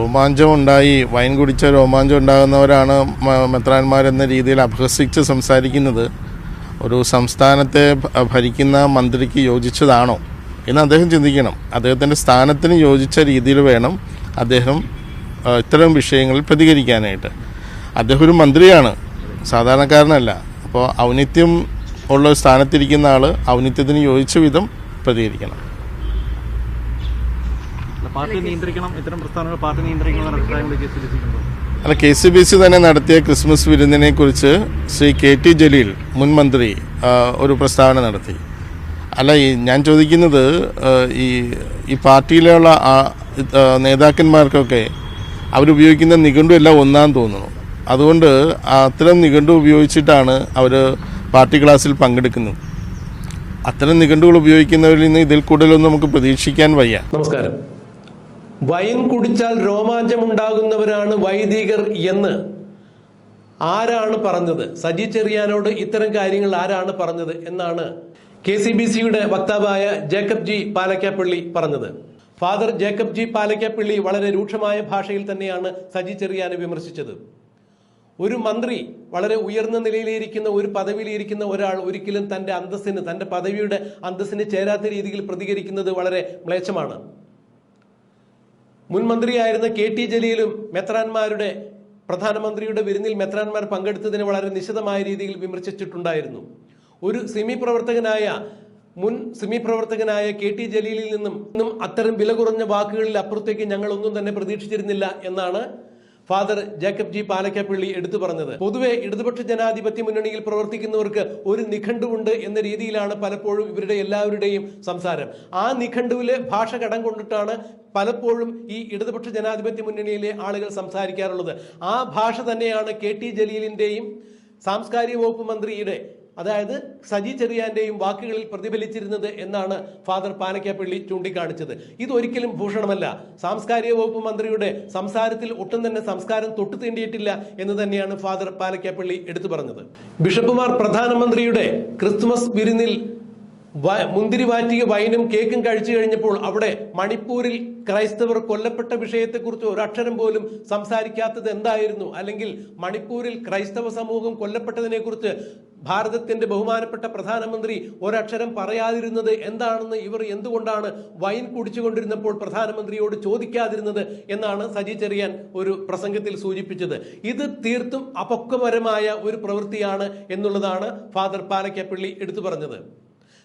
രോമാഞ്ചം ഉണ്ടായി വൈൻ കുടിച്ച രോമാഞ്ചം ഉണ്ടാകുന്നവരാണ് മെത്രാന്മാരെന്ന രീതിയിൽ അപഹസിച്ച് സംസാരിക്കുന്നത്. ഒരു സംസ്ഥാനത്തെ ഭരിക്കുന്ന മന്ത്രിക്ക് യോജിച്ചതാണോ? എന്ന് അദ്ദേഹം ചിന്തിക്കണം. അദ്ദേഹത്തിന്റെ സ്ഥാനത്തിന് യോജിച്ച രീതിയിൽ വേണം അദ്ദേഹം ഇത്തരം വിഷയങ്ങളിൽ പ്രതികരിക്കാനായിട്ട്. അദ്ദേഹം ഒരു മന്ത്രിയാണ്. സാധാരണക്കാരനല്ല. അപ്പോൾ ഔന്നിത്യം ഉള്ള സ്ഥാനത്തിരിക്കുന്ന ആൾ ഔന്നിത്യത്തിന് യോജിച്ച വിധം പ്രതികരിക്കണം. പാർട്ടി നിയന്ത്രിക്കണം ഇത്തരം പ്രസ്ഥാനങ്ങൾ പാർട്ടി നിയന്ത്രിക്കണം എന്ന അഭിപ്രായങ്ങൾ കെ സി ബി സിക്കുണ്ടോ അല്ല കെ സി ബി സി തന്നെ നടത്തിയ ക്രിസ്മസ് വിരുന്നിനെ കുറിച്ച് ശ്രീ കെ ടി ജലീൽ മുൻ മന്ത്രി ഒരു പ്രസ്താവന നടത്തി. അല്ല ഈ ഞാൻ ചോദിക്കുന്നത് ഈ ഈ പാർട്ടിയിലുള്ള നേതാക്കന്മാർക്കൊക്കെ അവരുപയോഗിക്കുന്ന നിഘണ്ടു എല്ലാം ഒന്നാന്ന് തോന്നുന്നു. അതുകൊണ്ട് അത്തരം നിഘണ്ടു ഉപയോഗിച്ചിട്ടാണ് അവർ പാർട്ടി ക്ലാസ്സിൽ പങ്കെടുക്കുന്നത്. അത്തരം നിഘണ്ടുകൾ ഉപയോഗിക്കുന്നവരിൽ നിന്ന് ഇതിൽ കൂടുതലൊന്നും നമുക്ക് പ്രതീക്ഷിക്കാൻ വയ്യ. നമസ്കാരം. വൈൻ കുടിച്ചാൽ രോമാഞ്ചമുണ്ടാകുന്നവരാണ് വൈദികർ എന്ന് ആരാണ് പറഞ്ഞത്? സജി ചെറിയാനോട് ഇത്തരം കാര്യങ്ങൾ ആരാണ് പറഞ്ഞത് എന്നാണ് കെ സി ബി സിയുടെ വക്താവായ ജേക്കബ് ജി പാലക്കാപ്പള്ളി പറഞ്ഞത്. ഫാദർ ജേക്കബ് ജി പാലക്കാപ്പള്ളി വളരെ രൂക്ഷമായ ഭാഷയിൽ തന്നെയാണ് സജി ചെറിയാനെ വിമർശിച്ചത്. ഒരു മന്ത്രി വളരെ ഉയർന്ന നിലയിലിരിക്കുന്ന ഒരു പദവിയിലിരിക്കുന്ന ഒരാൾ ഒരിക്കലും തന്റെ അന്തസ്സിന് തന്റെ പദവിയുടെ അന്തസ്സിന് ചേരാത്ത രീതിയിൽ പ്രതികരിക്കുന്നത് വളരെ മ്ലേച്ഛമാണ്. മുൻ മന്ത്രിയായിരുന്ന കെ ടി ജലീലും മെത്രാന്മാരുടെ പ്രധാനമന്ത്രിയുടെ വിരുന്നിൽ മെത്രാൻമാർ പങ്കെടുത്തതിനെ വളരെ നിശിതമായ രീതിയിൽ വിമർശിച്ചിട്ടുണ്ടായിരുന്നു. ഒരു സിമി പ്രവർത്തകനായ മുൻ സിമി പ്രവർത്തകനായ കെ ടി ജലീലിൽ നിന്നും അത്തരം വില കുറഞ്ഞ വാക്കുകളിൽ അപ്പുറത്തേക്ക് ഞങ്ങൾ ഒന്നും തന്നെ പ്രതീക്ഷിച്ചിരുന്നില്ല എന്നാണ് ഫാദർ ജേക്കബ് ജി പാലക്കപ്പള്ളി എടുത്തു പറഞ്ഞത് പൊതുവെ ഇടതുപക്ഷ ജനാധിപത്യ മുന്നണിയിൽ പ്രവർത്തിക്കുന്നവർക്ക് ഒരു നിഘണ്ടുവുണ്ട് എന്ന രീതിയിലാണ് പലപ്പോഴും ഇവരുടെ എല്ലാവരുടെയും സംസാരം. ആ നിഖണ്ഡുവിലെ ഭാഷ കടം കൊണ്ടിട്ടാണ് പലപ്പോഴും ഈ ഇടതുപക്ഷ ജനാധിപത്യ മുന്നണിയിലെ ആളുകൾ സംസാരിക്കാറുള്ളത്. ആ ഭാഷ തന്നെയാണ് കെ ടി ജലീലിന്റെയും സാംസ്കാരിക വകുപ്പ് മന്ത്രിയുടെ അതായത് സജി ചെറിയാന്റെയും വാക്കുകളിൽ പ്രതിഫലിച്ചിരുന്നത് എന്നാണ് ഫാദർ പാനക്കാപ്പള്ളി ചൂണ്ടിക്കാണിച്ചത്. ഇതൊരിക്കലും ഭൂഷണമല്ല. സാംസ്കാരിക വകുപ്പ് മന്ത്രിയുടെ സംസാരത്തിൽ ഒട്ടും തന്നെ സംസ്കാരം തൊട്ടു തീണ്ടിയിട്ടില്ല എന്ന് തന്നെയാണ് ഫാദർ പാനക്കാപ്പള്ളി എടുത്തു പറഞ്ഞത്. ബിഷപ്പുമാർ പ്രധാനമന്ത്രിയുടെ ക്രിസ്മസ് വിരുന്നിൽ മുന്തിരി വാറ്റിയ വൈനും കേക്കും കഴിച്ചു കഴിഞ്ഞപ്പോൾ അവിടെ മണിപ്പൂരിൽ ക്രൈസ്തവർ കൊല്ലപ്പെട്ട വിഷയത്തെക്കുറിച്ച് ഒരക്ഷരം പോലും സംസാരിക്കാത്തത് എന്തായിരുന്നു? അല്ലെങ്കിൽ മണിപ്പൂരിൽ ക്രൈസ്തവ സമൂഹം കൊല്ലപ്പെട്ടതിനെക്കുറിച്ച് ഭാരതത്തിന്റെ ബഹുമാനപ്പെട്ട പ്രധാനമന്ത്രി ഒരക്ഷരം പറയാതിരുന്നത് എന്താണെന്ന് ഇവർ എന്തുകൊണ്ടാണ് വൈൻ കുടിച്ചുകൊണ്ടിരുന്നപ്പോൾ പ്രധാനമന്ത്രിയോട് ചോദിക്കാതിരുന്നത് എന്നാണ് സജി ചെറിയാൻ ഒരു പ്രസംഗത്തിൽ സൂചിപ്പിച്ചത്. ഇത് തീർത്തും അപക്വപരമായ ഒരു പ്രവൃത്തിയാണ് എന്നുള്ളതാണ് ഫാദർ പാലക്കപ്പള്ളി എടുത്തു പറഞ്ഞത്.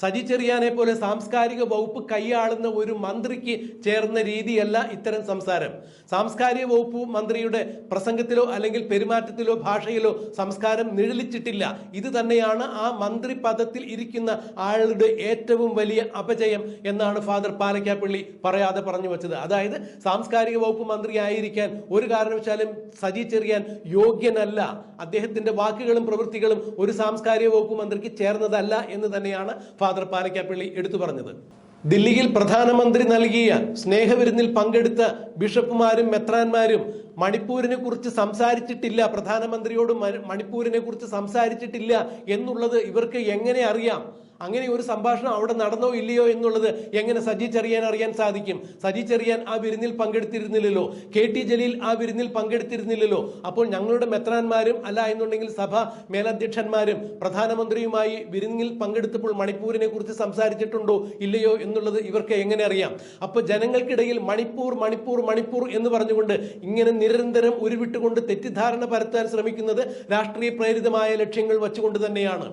സജി ചെറിയാനെ പോലെ സാംസ്കാരിക വകുപ്പ് കൈയാളുന്ന ഒരു മന്ത്രിക്ക് ചേർന്ന രീതിയല്ല ഇത്തരം സംസാരം. സാംസ്കാരിക വകുപ്പ് മന്ത്രിയുടെ പ്രസംഗത്തിലോ അല്ലെങ്കിൽ പെരുമാറ്റത്തിലോ ഭാഷയിലോ സംസ്കാരം നിഴലിച്ചിട്ടില്ല. ഇത് തന്നെയാണ് ആ മന്ത്രി പദത്തിൽ ഇരിക്കുന്ന ആളുടെ ഏറ്റവും വലിയ അപജയം എന്നാണ് ഫാദർ പാലക്കാപ്പള്ളി പറയാതെ പറഞ്ഞു വെച്ചത്. അതായത് സാംസ്കാരിക വകുപ്പ് മന്ത്രി ആയിരിക്കാൻ ഒരു കാരണവശാലും സജി ചെറിയാൻ യോഗ്യനല്ല. അദ്ദേഹത്തിന്റെ വാക്കുകളും പ്രവൃത്തികളും ഒരു സാംസ്കാരിക വകുപ്പ് മന്ത്രിക്ക് ചേർന്നതല്ല എന്ന് തന്നെയാണ് ഫാദർ പാലക്കാപ്പള്ളി എടുത്തു പറഞ്ഞത്. ദില്ലിയിൽ പ്രധാനമന്ത്രി നൽകിയ സ്നേഹവിരുന്നിൽ പങ്കെടുത്ത ബിഷപ്പുമാരും മെത്രാന്മാരും മണിപ്പൂരിനെ കുറിച്ച് സംസാരിച്ചിട്ടില്ല പ്രധാനമന്ത്രിയോടും മണിപ്പൂരിനെ കുറിച്ച് സംസാരിച്ചിട്ടില്ല എന്നുള്ളത് ഇവർക്ക് എങ്ങനെ അറിയാം? അങ്ങനെ ഒരു സംഭാഷണം അവിടെ നടന്നോ ഇല്ലയോ എന്നുള്ളത് എങ്ങനെ സജി ചെറിയാൻ അറിയാൻ സാധിക്കും? സജി ചെറിയാൻ ആ വിരുന്നിൽ പങ്കെടുത്തിരുന്നില്ലല്ലോ? കെ ടി ജലീൽ ആ വിരുന്നിൽ പങ്കെടുത്തിരുന്നില്ലല്ലോ? അപ്പോൾ ഞങ്ങളുടെ മെത്രാന്മാരും അല്ല എന്നുണ്ടെങ്കിൽ സഭ മേലധ്യക്ഷന്മാരും പ്രധാനമന്ത്രിയുമായി വിരുന്നിൽ പങ്കെടുത്തപ്പോൾ മണിപ്പൂരിനെ കുറിച്ച് സംസാരിച്ചിട്ടുണ്ടോ ഇല്ലയോ എന്നുള്ളത് ഇവർക്ക് എങ്ങനെ അറിയാം? അപ്പോൾ ജനങ്ങൾക്കിടയിൽ മണിപ്പൂർ മണിപ്പൂർ മണിപ്പൂർ എന്ന് പറഞ്ഞുകൊണ്ട് ഇങ്ങനെ നിരന്തരം ഉരുവിട്ടുകൊണ്ട് തെറ്റിദ്ധാരണ പരത്താൻ ശ്രമിക്കുന്നത് രാഷ്ട്രീയ പ്രേരിതമായ ലക്ഷ്യങ്ങൾ വച്ചുകൊണ്ട് തന്നെയാണ്.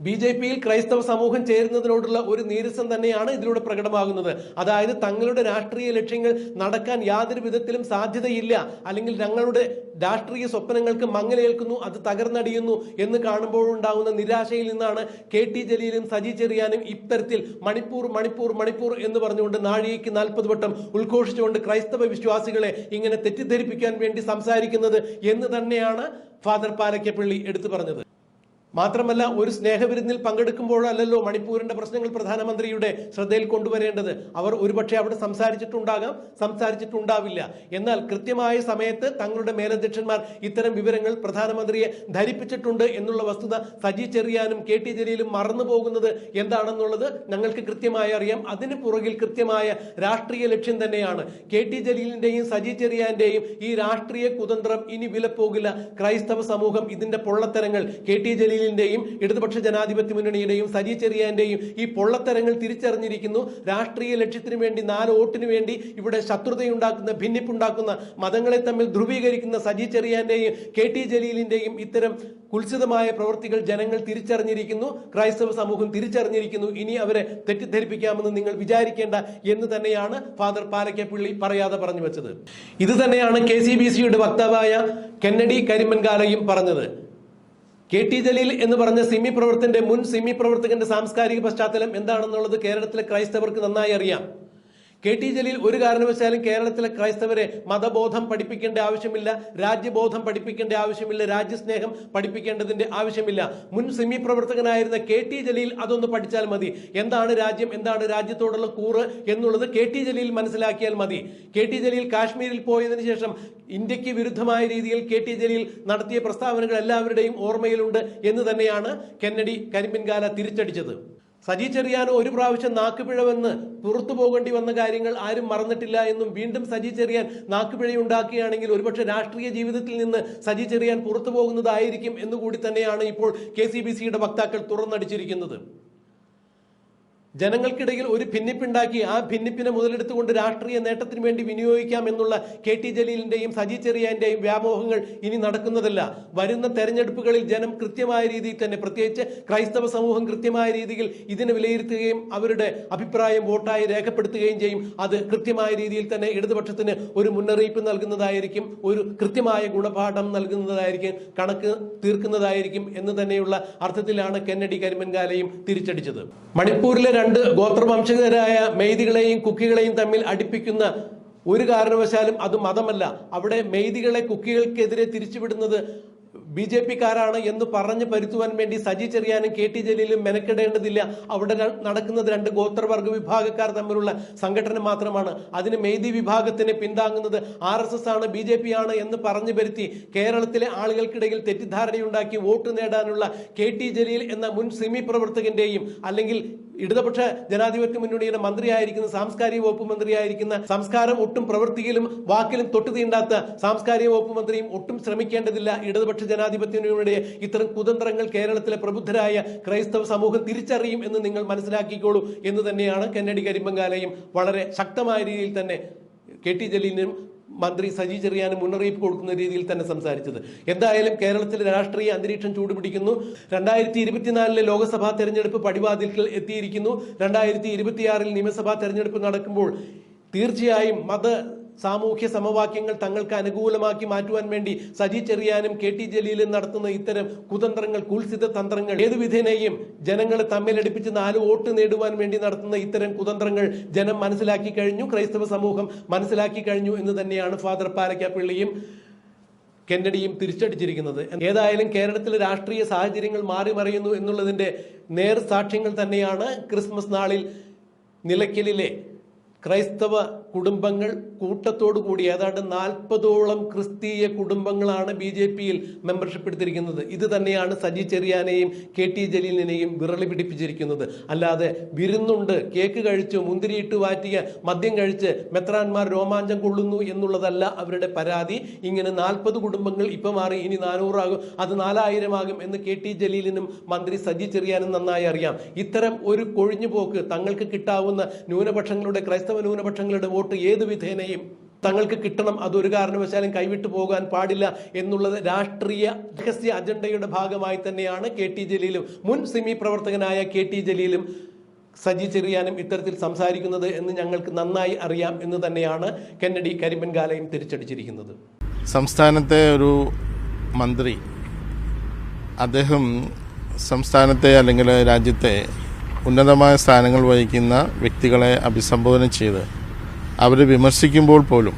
ബി ജെ പിയിൽ ക്രൈസ്തവ സമൂഹം ചേരുന്നതിനോടുള്ള ഒരു നീരസം തന്നെയാണ് ഇതിലൂടെ പ്രകടമാകുന്നത്. അതായത് തങ്ങളുടെ രാഷ്ട്രീയ ലക്ഷ്യങ്ങൾ നടക്കാൻ യാതൊരു വിധത്തിലും സാധ്യതയില്ല. അല്ലെങ്കിൽ ഞങ്ങളുടെ രാഷ്ട്രീയ സ്വപ്നങ്ങൾക്ക് മങ്ങലേൽക്കുന്നു അത് തകർന്നടിയുന്നു എന്ന് കാണുമ്പോഴുണ്ടാകുന്ന നിരാശയിൽ നിന്നാണ് കെ ടി ജലീലും സജി ചെറിയാനും ഇത്തരത്തിൽ മണിപ്പൂർ മണിപ്പൂർ മണിപ്പൂർ എന്ന് പറഞ്ഞുകൊണ്ട് നാഴികയ്ക്ക് നാൽപ്പത് വട്ടം ഉദ്ഘോഷിച്ചുകൊണ്ട് ക്രൈസ്തവ വിശ്വാസികളെ ഇങ്ങനെ തെറ്റിദ്ധരിപ്പിക്കാൻ വേണ്ടി സംസാരിക്കുന്നത് എന്ന് തന്നെയാണ് ഫാദർ പാലക്കപ്പള്ളി എടുത്തു പറഞ്ഞത്. മാത്രമല്ല ഒരു സ്നേഹവിരുന്നിൽ പങ്കെടുക്കുമ്പോഴല്ലല്ലോ മണിപ്പൂരിന്റെ പ്രശ്നങ്ങൾ പ്രധാനമന്ത്രിയുടെ ശ്രദ്ധയിൽ കൊണ്ടുവരേണ്ടത്. അവർ ഒരുപക്ഷെ അവിടെ സംസാരിച്ചിട്ടുണ്ടാകാം സംസാരിച്ചിട്ടുണ്ടാവില്ല. എന്നാൽ കൃത്യമായ സമയത്ത് തങ്ങളുടെ മേലധ്യക്ഷന്മാർ ഇത്തരം വിവരങ്ങൾ പ്രധാനമന്ത്രിയെ ധരിപ്പിച്ചിട്ടുണ്ട് എന്നുള്ള വസ്തുത സജി ചെറിയാനും കെ ടി ജലീലും മറന്നു പോകുന്നത് എന്താണെന്നുള്ളത് ഞങ്ങൾക്ക് കൃത്യമായി അറിയാം. അതിന് പുറകിൽ കൃത്യമായ രാഷ്ട്രീയ ലക്ഷ്യം തന്നെയാണ്. കെ ടി ജലീലിന്റെയും സജി ചെറിയാന്റെയും ഈ രാഷ്ട്രീയ കുതന്ത്രം ഇനി വിലപ്പോകില്ല. ക്രൈസ്തവ സമൂഹം ഇതിന്റെ പൊള്ളത്തരങ്ങൾ കെ ടി ജലീലിന്റെയും ഇടതുപക്ഷ ജനാധിപത്യ മുന്നണിയുടെയും സജി ചെറിയാന്റെയും ഈ പൊള്ളത്തരങ്ങൾ തിരിച്ചറിഞ്ഞിരിക്കുന്നു. രാഷ്ട്രീയ ലക്ഷ്യത്തിനു വേണ്ടി നാല് വോട്ടിനു വേണ്ടി ഇവിടെ ശത്രുതയുണ്ടാക്കുന്ന ഭിന്നിപ്പുണ്ടാക്കുന്ന മതങ്ങളെ തമ്മിൽ ധ്രുവീകരിക്കുന്ന സജി ചെറിയാന്റെയും കെ ടി ജലീലിന്റെയും ഇത്തരം കുൽസിതമായ പ്രവൃത്തികൾ ജനങ്ങൾ തിരിച്ചറിഞ്ഞിരിക്കുന്നു. ക്രൈസ്തവ സമൂഹം തിരിച്ചറിഞ്ഞിരിക്കുന്നു. ഇനി അവരെ തെറ്റിദ്ധരിപ്പിക്കാമെന്ന് നിങ്ങൾ വിചാരിക്കേണ്ട എന്ന് തന്നെയാണ് ഫാദർ പാലക്കപ്പിള്ളി പറയാതെ പറഞ്ഞു വെച്ചത്. ഇത് തന്നെയാണ് കെ സി ബി സിയുടെ വക്താവായ കെന്നഡി കരിമൻകാലയും പറഞ്ഞത്. കെ ടി ജലീൽ എന്ന് പറഞ്ഞ സിമി പ്രവർത്തകന്റെ മുൻ സിമി പ്രവർത്തകന്റെ സാംസ്കാരിക പശ്ചാത്തലം എന്താണെന്നുള്ളത് കേരളത്തിലെ ക്രൈസ്തവർക്ക് നന്നായി അറിയാം. കെ ടി ജലീൽ ഒരു കാരണവശാലും കേരളത്തിലെ ക്രൈസ്തവരെ മതബോധം പഠിപ്പിക്കേണ്ട ആവശ്യമില്ല രാജ്യബോധം പഠിപ്പിക്കേണ്ട ആവശ്യമില്ല രാജ്യസ്നേഹം പഠിപ്പിക്കേണ്ടതിന്റെ ആവശ്യമില്ല. മുൻ സെമി പ്രവർത്തകനായിരുന്ന കെ ടി ജലീൽ അതൊന്ന് പഠിച്ചാൽ മതി. എന്താണ് രാജ്യം എന്താണ് രാജ്യത്തോടുള്ള കൂറ് എന്നുള്ളത് കെ ടി ജലീൽ മനസ്സിലാക്കിയാൽ മതി. കെ ടി ജലീൽ കാശ്മീരിൽ പോയതിനു ശേഷം ഇന്ത്യയ്ക്ക് വിരുദ്ധമായ രീതിയിൽ കെ ടി ജലീൽ നടത്തിയ പ്രസ്താവനകൾ എല്ലാവരുടെയും ഓർമ്മയിലുണ്ട് എന്ന് തന്നെയാണ് കെന്നഡി കരിമ്പിൻകാല തിരിച്ചടിച്ചത്. സജി ചെറിയാനോ ഒരു പ്രാവശ്യം നാക്കുപിഴവെന്ന് പുറത്തു പോകേണ്ടി വന്ന കാര്യങ്ങൾ ആരും മറന്നിട്ടില്ല എന്നും വീണ്ടും സജി ചെറിയാൻ നാക്കുപിഴയുണ്ടാക്കുകയാണെങ്കിൽ ഒരുപക്ഷെ രാഷ്ട്രീയ ജീവിതത്തിൽ നിന്ന് സജി ചെറിയാൻ പുറത്തു പോകുന്നതായിരിക്കും എന്നുകൂടി തന്നെയാണ് ഇപ്പോൾ കെ സി ബി സിയുടെ വക്താക്കൾ തുറന്നടിച്ചിരിക്കുന്നത്. ജനങ്ങൾക്കിടയിൽ ഒരു ഭിന്നിപ്പുണ്ടാക്കി ആ ഭിന്നിപ്പിനെ മുതലെടുത്തുകൊണ്ട് രാഷ്ട്രീയ നേട്ടത്തിന് വേണ്ടി വിനിയോഗിക്കാം എന്നുള്ള കെ ടി ജലീലിന്റെയും സജി ചെറിയാന്റെയും വ്യാമോഹങ്ങൾ ഇനി നടക്കുന്നതല്ല. വരുന്ന തെരഞ്ഞെടുപ്പുകളിൽ ജനം കൃത്യമായ രീതിയിൽ തന്നെ പ്രത്യേകിച്ച് ക്രൈസ്തവ സമൂഹം കൃത്യമായ രീതിയിൽ ഇതിനെ വിലയിരുത്തുകയും അവരുടെ അഭിപ്രായം വോട്ടായി രേഖപ്പെടുത്തുകയും ചെയ്യും. അത് കൃത്യമായ രീതിയിൽ തന്നെ ഇടതുപക്ഷത്തിന് ഒരു മുന്നറിയിപ്പ് നൽകുന്നതായിരിക്കും ഒരു കൃത്യമായ ഗുണപാഠം നൽകുന്നതായിരിക്കും കണക്ക് തീർക്കുന്നതായിരിക്കും എന്ന് തന്നെയുള്ള അർത്ഥത്തിലാണ് കെന്നഡി കരിമൻകാലയും തിരിച്ചടിച്ചത്. മണിപ്പൂരിലെ രണ്ട് ഗോത്രവംശജരായ മെയ്തികളെയും കുക്കികളെയും തമ്മിൽ അടുപ്പിക്കുന്ന ഒരു കാരണവശാലും അത് മതമല്ല. അവിടെ മെയ്തികളെ കുക്കികൾക്കെതിരെ തിരിച്ചുവിടുന്നത് ബി ജെ പിക്കാരാണ് എന്ന് പറഞ്ഞ് പരുത്തുവാൻ വേണ്ടി സജി ചെറിയാനും കെ ടി ജലീലും മെനക്കെടേണ്ടതില്ല. അവിടെ നടക്കുന്നത് രണ്ട് ഗോത്രവർഗ വിഭാഗക്കാർ തമ്മിലുള്ള സംഘടന മാത്രമാണ്. അതിന് മെയ്തി വിഭാഗത്തിനെ പിന്താങ്ങുന്നത് ആർ എസ് എസ് ആണ് ബി ജെ പി ആണ് എന്ന് പറഞ്ഞു വരുത്തി കേരളത്തിലെ ആളുകൾക്കിടയിൽ തെറ്റിദ്ധാരണയുണ്ടാക്കി വോട്ട് നേടാനുള്ള കെ ടി ജലീൽ എന്ന മുൻ സിമി പ്രവർത്തകന്റെയും അല്ലെങ്കിൽ ഇടതുപക്ഷ ജനാധിപത്യ മുന്നണിയുടെ മന്ത്രിയായിരിക്കുന്ന സാംസ്കാരിക വകുപ്പ് മന്ത്രിയായിരിക്കുന്ന സംസ്കാരം ഒട്ടും പ്രവൃത്തിയിലും വാക്കിലും തൊട്ടു തീണ്ടാത്ത സാംസ്കാരിക വകുപ്പ് മന്ത്രിയും ഒട്ടും ശ്രമിക്കേണ്ടതില്ല. ഇടതുപക്ഷ ജനാധിപത്യ മുന്നണിയുടെ ഇത്തരം കുതന്ത്രങ്ങൾ കേരളത്തിലെ പ്രബുദ്ധരായ ക്രൈസ്തവ സമൂഹം തിരിച്ചറിയും എന്ന് നിങ്ങൾ മനസ്സിലാക്കിക്കോളൂ എന്ന് തന്നെയാണ് കെന്നഡി കരിമ്പങ്കാലയും വളരെ ശക്തമായ രീതിയിൽ തന്നെ കെ ടി ജലീലിനും മന്ത്രി സജി ചെറിയാൻ മുന്നറിയിപ്പ് കൊടുക്കുന്ന രീതിയിൽ തന്നെ സംസാരിച്ചത്. എന്തായാലും കേരളത്തിലെ രാഷ്ട്രീയ അന്തരീക്ഷം ചൂടുപിടിക്കുന്നു. രണ്ടായിരത്തി ഇരുപത്തിനാലിലെ ലോക്സഭാ തെരഞ്ഞെടുപ്പ് പടിവാതിൽക്കൽ എത്തിയിരിക്കുന്നു. രണ്ടായിരത്തി ഇരുപത്തിയാറിൽ നിയമസഭാ തെരഞ്ഞെടുപ്പ് നടക്കുമ്പോൾ തീർച്ചയായും മത സാമൂഹ്യ സമവാക്യങ്ങൾ തങ്ങൾക്ക് അനുകൂലമാക്കി മാറ്റുവാൻ വേണ്ടി സജി ചെറിയാനും കെ ടി ജലീലും നടത്തുന്ന ഇത്തരം കുതന്ത്രങ്ങൾ കുൽസിത തന്ത്രങ്ങൾ ഏതു വിധേനയും ജനങ്ങളെ തമ്മിലടിപ്പിച്ച് നാല് വോട്ട് നേടുവാൻ വേണ്ടി നടത്തുന്ന ഇത്തരം കുതന്ത്രങ്ങൾ ജനം മനസ്സിലാക്കി കഴിഞ്ഞു ക്രൈസ്തവ സമൂഹം മനസ്സിലാക്കി കഴിഞ്ഞു എന്ന് തന്നെയാണ് ഫാദർ പാലക്കാപ്പള്ളിയും കെന്നഡിയും തിരിച്ചടിച്ചിരിക്കുന്നത്. ഏതായാലും കേരളത്തിലെ രാഷ്ട്രീയ സാഹചര്യങ്ങൾ മാറി മറിയുന്നു എന്നുള്ളതിന്റെ നേർ സാക്ഷ്യങ്ങൾ തന്നെയാണ് ക്രിസ്മസ് നാളിൽ നിലയ്ക്കലിലെ ക്രൈസ്തവ കുടുംബങ്ങൾ കൂട്ടത്തോടു കൂടി ഏതാണ്ട് നാൽപ്പതോളം ക്രിസ്തീയ കുടുംബങ്ങളാണ് ബി ജെ പിയിൽ മെമ്പർഷിപ്പ് എടുത്തിരിക്കുന്നത് ഇത് തന്നെയാണ് സജി ചെറിയാനെയും കെ ടി ജലീലിനെയും വിറളി പിടിപ്പിച്ചിരിക്കുന്നത്. അല്ലാതെ വിരുന്നുണ്ട് കേക്ക് കഴിച്ചു മുന്തിരിയിട്ട് വാറ്റിയ മദ്യം കഴിച്ച് മെത്രാന്മാർ രോമാഞ്ചം കൊള്ളുന്നു എന്നുള്ളതല്ല അവരുടെ പരാതി. ഇങ്ങനെ നാൽപ്പത് കുടുംബങ്ങൾ ഇപ്പം മാറി ഇനി നാനൂറാകും അത് നാലായിരമാകും എന്ന് കെ ടി ജലീലിനും മന്ത്രി സജി ചെറിയാനും നന്നായി അറിയാം. ഇത്തരം ഒരു കൊഴിഞ്ഞുപോക്ക് തങ്ങൾക്ക് കിട്ടാവുന്ന ന്യൂനപക്ഷങ്ങളുടെ ക്രൈസ്തവ ന്യൂനപക്ഷങ്ങളുടെ വോട്ട് ഏത് വിധേനയും തങ്ങൾക്ക് കിട്ടണം. അതൊരു കാരണവശാലും കൈവിട്ടു പോകാൻ പാടില്ല എന്നുള്ളത് രാഷ്ട്രീയ രഹസ്യ അജണ്ടയുടെ ഭാഗമായി തന്നെയാണ് കെ ടി ജലീലും. മുൻ സിമി പ്രവർത്തകനായ കെ ടി ജലീലും സജി ചെറിയാനും ഇത്തരത്തിൽ സംസാരിക്കുന്നത് എന്ന് ഞങ്ങൾക്ക് നന്നായി അറിയാം എന്ന് തന്നെയാണ് കെന്നഡി കരിമ്പൻകാലയും തിരിച്ചടിച്ചിരിക്കുന്നത്. സംസ്ഥാനത്തെ ഒരു മന്ത്രി അദ്ദേഹം സംസ്ഥാനത്തെ അല്ലെങ്കിൽ രാജ്യത്തെ ഉന്നതമായ സ്ഥാനങ്ങൾ വഹിക്കുന്ന വ്യക്തികളെ അഭിസംബോധന ചെയ്ത് അവരെ വിമർശിക്കുമ്പോൾ പോലും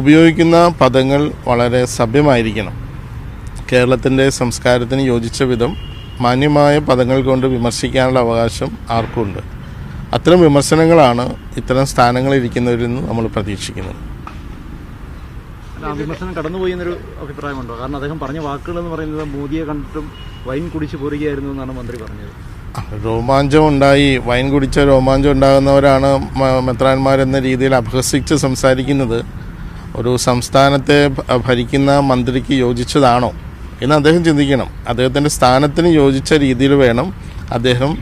ഉപയോഗിക്കുന്ന പദങ്ങൾ വളരെ സഭ്യമായിരിക്കണം. കേരളത്തിന്റെ സംസ്കാരത്തിന് യോജിച്ച വിധം മാന്യമായ പദങ്ങൾ കൊണ്ട് വിമർശിക്കാനുള്ള അവകാശം ആർക്കുമുണ്ട് അത്തരം വിമർശനങ്ങളാണ് ഇത്തരം സ്ഥാനങ്ങളിരിക്കുന്നവരിൽ നിന്ന് നമ്മൾ പ്രതീക്ഷിക്കുന്നത്. വിമർശനം കടന്നുപോയി എന്നൊരു അഭിപ്രായമുണ്ടോ? കാരണം അദ്ദേഹം പറഞ്ഞ വാക്കുകൾ എന്ന് പറയുന്നത് മോദിയെ കണ്ടിട്ടും വൈൻ കുടിച്ചു പോരുകയായിരുന്നു എന്നാണ് മന്ത്രി പറഞ്ഞത്. രോമാഞ്ചം ഉണ്ടായി വൈൻ കുടിച്ച രോമാഞ്ചം ഉണ്ടാകുന്നവരാണ് മെത്രാന്മാരെന്ന രീതിയിൽ അപഹസിച്ച് സംസാരിക്കുന്നത്. ഒരു സംസ്ഥാനത്തെ ഭരിക്കുന്ന മന്ത്രിക്ക് യോജിച്ചതാണോ എന്ന് അദ്ദേഹം ചിന്തിക്കണം. അദ്ദേഹത്തിന്റെ സ്ഥാനത്തിന് യോജിച്ച രീതിയിൽ വേണം അദ്ദേഹം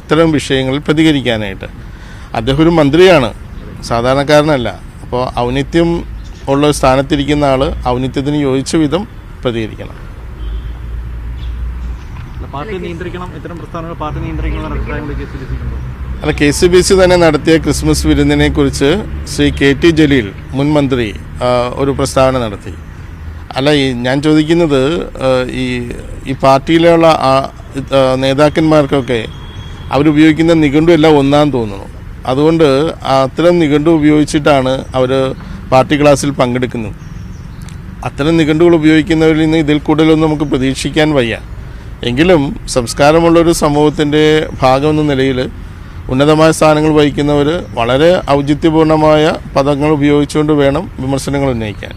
ഇത്തരം വിഷയങ്ങളിൽ പ്രതികരിക്കാനായിട്ട്. അദ്ദേഹം ഒരു മന്ത്രിയാണ്. സാധാരണക്കാരനല്ല. അപ്പോൾ ഔന്നിത്യം ഉള്ള സ്ഥാനത്തിരിക്കുന്ന ആൾ ഔന്നിത്യത്തിന് യോജിച്ച വിധം പ്രതികരിക്കണം. പാർട്ടി നിയന്ത്രിക്കണം ഇത്തരം പ്രസ്ഥാനങ്ങൾ പാർട്ടി നിയന്ത്രിക്കണം അല്ല കെ സി ബി സി തന്നെ നടത്തിയ ക്രിസ്മസ് വിരുന്നിനെ കുറിച്ച് ശ്രീ കെ ടി ജലീൽ മുൻമന്ത്രി ഒരു പ്രസ്താവന നടത്തി. അല്ല ഈ ഞാൻ ചോദിക്കുന്നത് ഈ ഈ പാർട്ടിയിലുള്ള നേതാക്കന്മാർക്കൊക്കെ അവരുപയോഗിക്കുന്ന നിഘണ്ടു എല്ലാം ഒന്നാന്ന് തോന്നുന്നു. അതുകൊണ്ട് അത്തരം നിഘണ്ടു ഉപയോഗിച്ചിട്ടാണ് അവർ പാർട്ടി ക്ലാസ്സിൽ പങ്കെടുക്കുന്നത്. അത്തരം നിഘണ്ടുകൾ ഉപയോഗിക്കുന്നവരിൽ നിന്ന് ഇതിൽ കൂടുതലൊന്നും നമുക്ക് പ്രതീക്ഷിക്കാൻ വയ്യ. എങ്കിലും സംസ്കാരമുള്ള ഒരു സമൂഹത്തിന്റെ ഭാഗമെന്ന നിലയിൽ ഉന്നതമായ സ്ഥാനങ്ങൾ വഹിക്കുന്നവർ വളരെ ഔചിത്യപൂർണമായ പദങ്ങൾ ഉപയോഗിച്ചുകൊണ്ട് വേണം വിമർശനങ്ങൾ ഉന്നയിക്കാൻ.